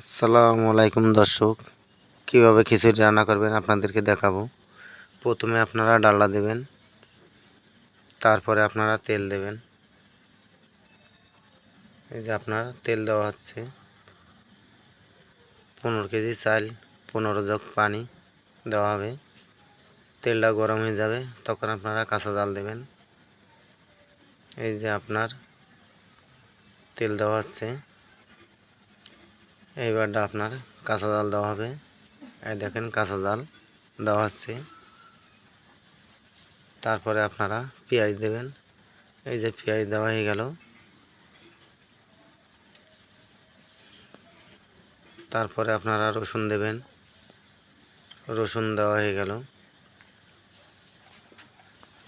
আসসালামু আলাইকুম দর্শক, কীভাবে খিচুড়ি রান্না করবেন আপনাদেরকে দেখাবো। প্রথমে আপনারা ডালডা দেবেন, তারপরে আপনারা তেল দেবেন। এই যে আপনার তেল দেওয়া হচ্ছে, পনেরো কেজি চাল, পনেরো জগ পানি দেওয়া হবে। তেলটা গরম হয়ে যাবে, তখন আপনারা কাঁচা জাল দেবেন। এই যে আপনার তেল দেওয়া হচ্ছে। এইবারটা আপনার কাঁচা জাল দেওয়া হবে। এই দেখেন কাঁচা জাল দেওয়া হচ্ছে। তারপরে আপনারা পেঁয়াজ দেবেন। এই যে পেঁয়াজ দেওয়া হয়ে গেল। তারপরে আপনারা রসুন দেবেন। রসুন দেওয়া হয়ে গেল।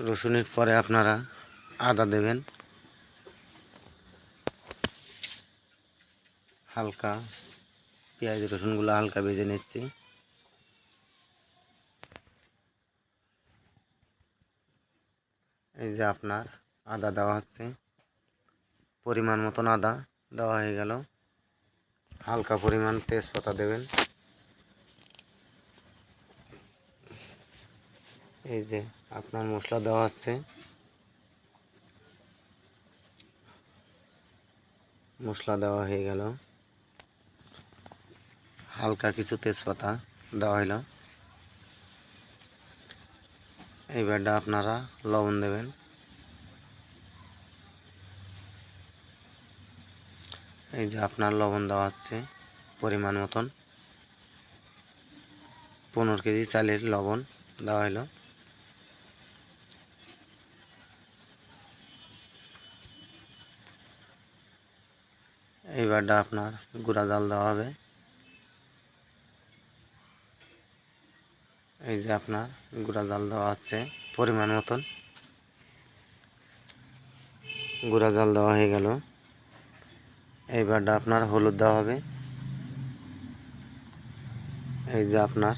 রসুনের পরে আপনারা আদা দেবেন। হালকা পেঁয়াজ রসুনগুলো হালকা ভেজে নিচ্ছি। এই যে আপনার আদা দেওয়া হচ্ছে। পরিমাণ মতন আদা দেওয়া হয়ে গেল। হালকা পরিমাণ তেজপাতা দেবেন। এই যে আপনার মশলা দেওয়া হচ্ছে। মশলা দেওয়া হয়ে গেল। হালকা কিছু তেজপাতা দেওয়া হইল। এইবারটা আপনারা লবণ দেবেন। এই যে আপনার লবণ দেওয়া হচ্ছে পরিমাণ মতন। পনেরো কেজি চালের লবণ দেওয়া হলো এইবারটা আপনার গুঁড়া জাল দেওয়া হবে। এই যে আপনার গুঁড়া জাল দেওয়া হচ্ছে পরিমাণ মতন। গুঁড়া জাল দেওয়া হয়ে গেল। এইবারটা আপনার হলুদ দেওয়া হবে। এই যে আপনার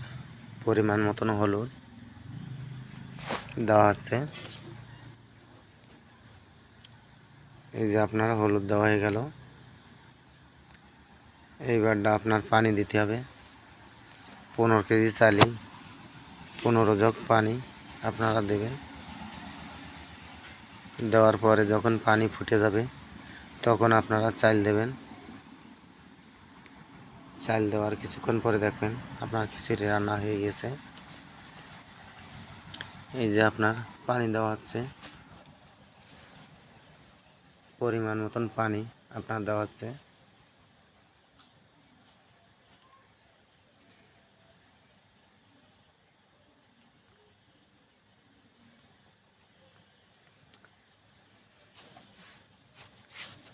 পরিমাণ মতন হলুদ দেওয়া আছে। এই যে আপনার হলুদ দেওয়া হয়ে গেল। এইবারটা আপনার পানি দিতে হবে। পনেরো কেজি চালি পনেরো জগ পানি আপনারা দেবেন। দেওয়ার পরে যখন পানি ফুটে যাবে, তখন আপনারা চাল দেবেন। চাল দেওয়ার কিছুক্ষণ পরে দেখবেন আপনার খিচুড়ি রান্না হয়ে গেছে। এই যে আপনার পানি দেওয়া হচ্ছে। পরিমাণ মতন পানি আপনার দেওয়া হচ্ছে।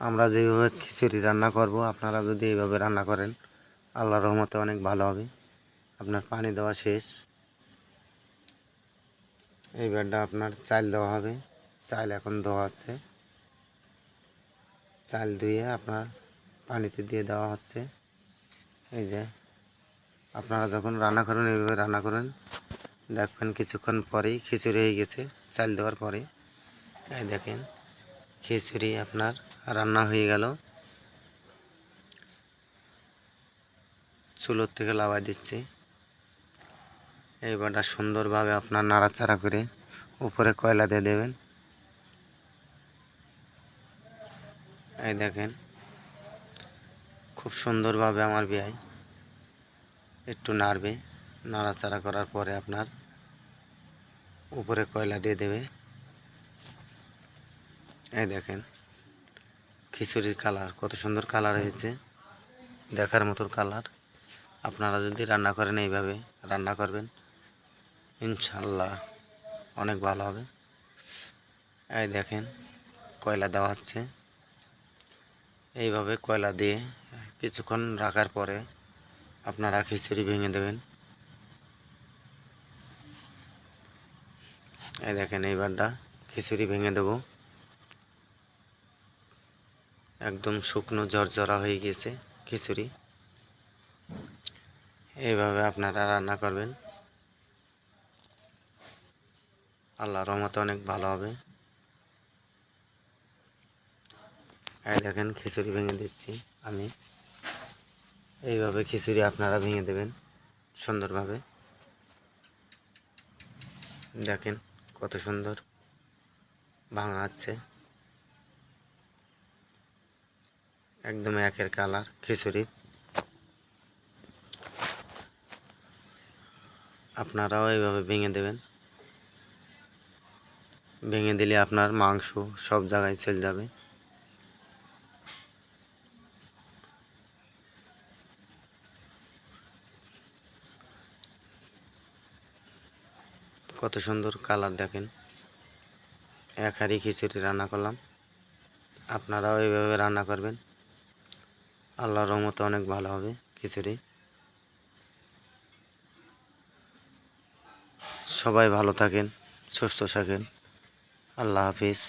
আমরা যেভাবে খিচুড়ি রান্না করব, আপনারা যদি এইভাবে রান্না করেন, আল্লাহর রহমতে অনেক ভালো হবে। আপনার পানি দেওয়া শেষ। এইবারটা আপনার চাল দেওয়া হবে। চাল এখন দেওয়া আছে। চাল ধুয়ে আপনার পানিতে দিয়ে দেওয়া হচ্ছে। এই যে, আপনারা যখন রান্না করেন, এইভাবে রান্না করেন, দেখবেন কিছুক্ষণ পরেই খিচুড়ি হয়ে গেছে চাল দেওয়ার পরে। এই দেখেন, খিচুড়ি আপনার রান্না হয়ে গেল। চুলোর থেকে লাভাই দিচ্ছি। এইবারটা সুন্দরভাবে আপনার নাড়াচাড়া করে উপরে কয়লা দিয়ে দেবেন। এই দেখেন, খুব সুন্দরভাবে আমার বিয়াই একটু নাড়বে। নাড়াচাড়া করার পরে আপনার উপরে কয়লা দিয়ে দেবে। এই দেখেন খিচুড়ির কালার, কত সুন্দর কালার হয়েছে। দেখার মতো কালার। আপনারা যদি রান্না করেন এইভাবে, রান্না করবেন ইনশাল্লাহ অনেক ভালো হবে। এই দেখেন, কয়লা দেওয়া হচ্ছে। এইভাবে কয়লা দিয়ে কিছুক্ষণ রাখার পরে আপনারা খিচুড়ি ভেঙে দেবেন। এই দেখেন, এইবারটা খিচুড়ি ভেঙে দেবো। একদম শুকনো ঝরঝরা হয়ে গেছে খিচুড়ি। এইভাবে আপনারা রান্না করবেন। আল্লাহ রহমতে অনেক ভালো হবে। এই দেখেন খিচুড়ি ভেঙে দিচ্ছি আমি। এইভাবে খিচুড়ি আপনারা ভেঙে দেবেন সুন্দরভাবে। দেখেন কত সুন্দর ভাঙা আছে। একদম একের কালার খিচুড়ির আপনারাও এইভাবে ভেঙে দেবেন। ভেঙে দিলে আপনার মাংস সব জায়গায় চলে যাবে। কত সুন্দর কালার দেখেন। এক হাঁড়ি খিচুড়ি রান্না করলাম। আপনারাও এইভাবে রান্না করবেন। আল্লাহর রহমতে অনেক ভালো হবে খিচুড়ি। সবাই ভালো থাকেন সুস্থ থাকেন। আল্লাহ হাফিজ।